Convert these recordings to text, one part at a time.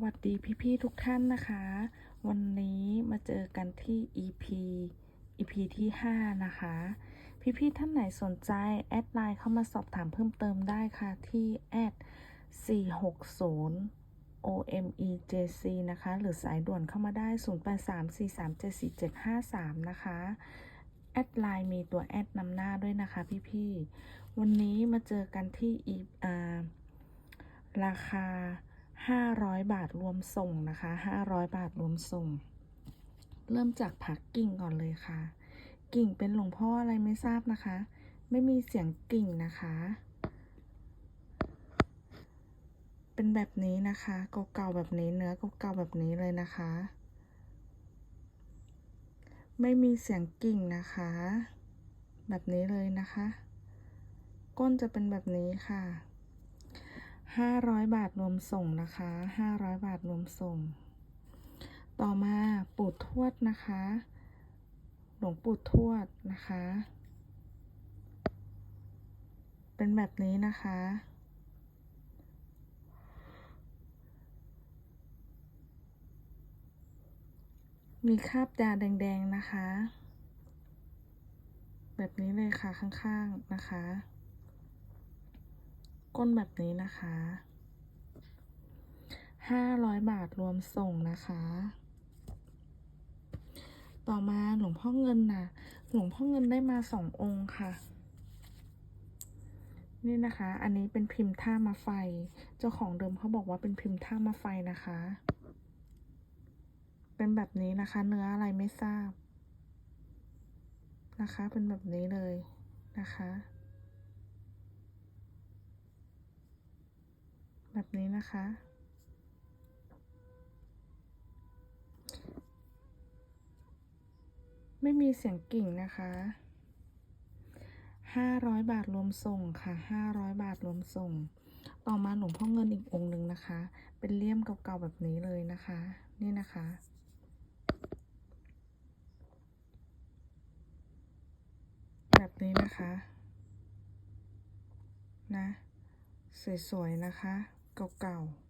วัสดีพี่ๆทุกท่านนะคะ วันนี้มาเจอกันที่ EP EP ที่ 5 นะคะ พี่ๆท่านไหนสนใจ แอดไลน์เข้ามาสอบถามเพิ่มเติมได้ค่ะ ที่แอด460 OMEJC นะคะ หรือสายด่วนเข้ามาได้ 0834374753 นะคะ แอดไลน์มีตัวแอดนำหน้าด้วยนะคะพี่ๆวันนี้มาเจอกันที่ราคา 500 บาทรวมส่งนะคะ 500 บาทรวมส่ง เริ่มจากผักกิ่งก่อนเลยค่ะ กิ่งเป็นหลวงพ่ออะไรไม่ทราบนะคะ ไม่มีเสียงกิ่งนะคะ เป็นแบบนี้นะคะเก่าๆแบบนี้เนื้อเก่าๆแบบนี้เลยนะคะ ไม่มีเสียงกิ่งนะคะ แบบนี้เลยนะคะ ก้นจะเป็นแบบนี้ค่ะ 500 บาทรวมส่งนะคะ 500 บาทรวมส่ง ต่อมาปู่ทวดนะคะ หลวงปู่ทวดนะคะ เป็นแบบนี้นะคะ มีคราบยาแดง ๆ นะคะ แบบนี้เลยค่ะข้าง ๆ นะคะ ก้นแบบนี้นะคะ500บาทรวมส่งนะคะ ต่อมาหลวงพ่อเงินนะหลวงพ่อเงินได้มาสององค์ค่ะ นี่นะคะ อันนี้เป็นพิมพ์ท่ามาไฟ เจ้าของเดิมเขาบอกว่าเป็นพิมพ์ท่ามาไฟนะคะ เป็นแบบนี้นะคะ เนื้ออะไรไม่ทราบ นะคะ เป็นแบบนี้เลยนะคะ แบบนี้นะคะ ไม่มีเสียงกิ่งนะคะ500บาทรวมส่งค่ะ500บาทรวมส่ง ต่อมาหลวงพ่อเงินอีกองค์หนึ่งนะคะ เป็นเลี่ยมเก่าๆแบบนี้เลยนะคะ นี่นะคะแบบนี้นะคะ นะ สวย ๆ นะคะ เก่าๆ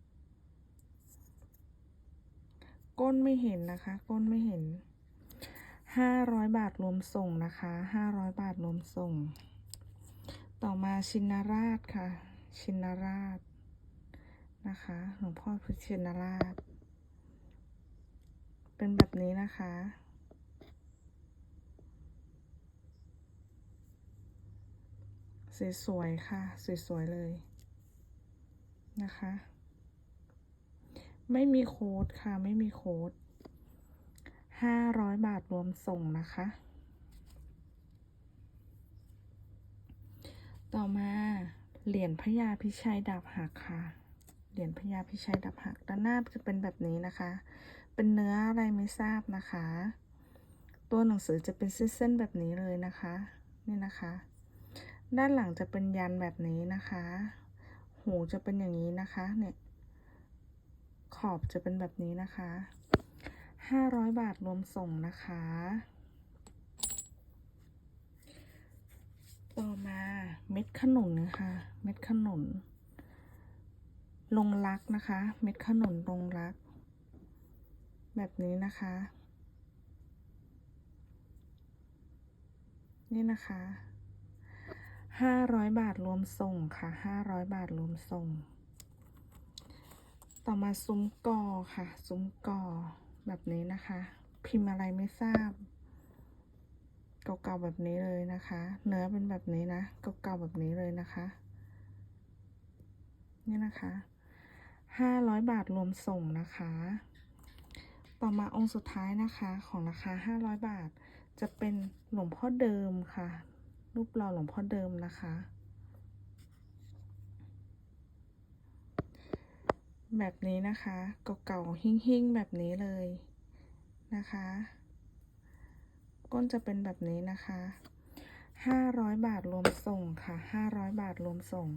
ก้นไม่เห็นนะคะ ก้นไม่เห็น500บาทรวมส่งนะคะ500บาทรวมส่ง ต่อมาชินราชค่ะ ชินราชนะคะหลวงพ่อพุทธชินราช เป็นแบบนี้นะคะสวยๆค่ะ สวยๆเลย นะคะ ไม่มีโค้ดค่ะ ไม่มีโค้ด500บาทรวมส่งนะคะ ต่อมาเหรียญพญาพิชัยดาบหักค่ะ เหรียญพญาพิชัยดาบหัก ด้านหน้าจะเป็นแบบนี้นะคะ เป็นเนื้ออะไรไม่ทราบนะคะ ตัวหนังสือจะเป็นเส้นๆแบบนี้เลยนะคะ นี่นะคะ ด้านหลังจะเป็นยันแบบนี้นะคะ หูจะเป็นอย่างนี้นะคะ เนี่ย ขอบจะเป็นแบบนี้นะคะ500บาทรวมส่งนะคะ ต่อมาเม็ดขนุนนะคะ เม็ดขนุน ลงรักนะคะ เม็ดขนุนลงรัก แบบนี้นะคะ นี่นะคะ 500บาทรวมส่งค่ะ500บาทรวมส่ง ต่อมาซุ้มกอค่ะ ซุ้มกอแบบนี้นะคะ พิมพ์อะไรไม่ทราบ เก่าๆแบบนี้เลยนะคะ เนื้อเป็นแบบนี้นะ เก่าๆแบบนี้เลยนะคะ นี่นะคะ500บาทรวมส่งนะคะ ต่อมาองค์สุดท้ายนะคะของราคา500บาทจะเป็นหลวงพ่อเดิมค่ะ รูปหล่อหลวงพ่อเดิมนะคะ แบบนี้นะคะเก่าๆหิ้งๆแบบนี้เลยนะคะ ก้นจะเป็นแบบนี้นะคะ500บาทรวมส่งค่ะ500บาทรวมส่ง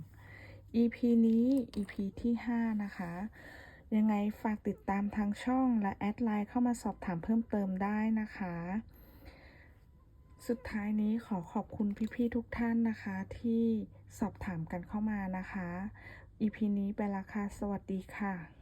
EP นี้ EP ที่5นะคะยังไงฝากติดตามทางช่องและแอดไลน์เข้ามาสอบถามเพิ่มเติมได้นะคะ สุดท้ายนี้ขอขอบคุณพี่ๆทุกท่านนะคะ ที่สอบถามกันเข้ามานะคะ EP นี้ไปละค่ะ สวัสดีค่ะ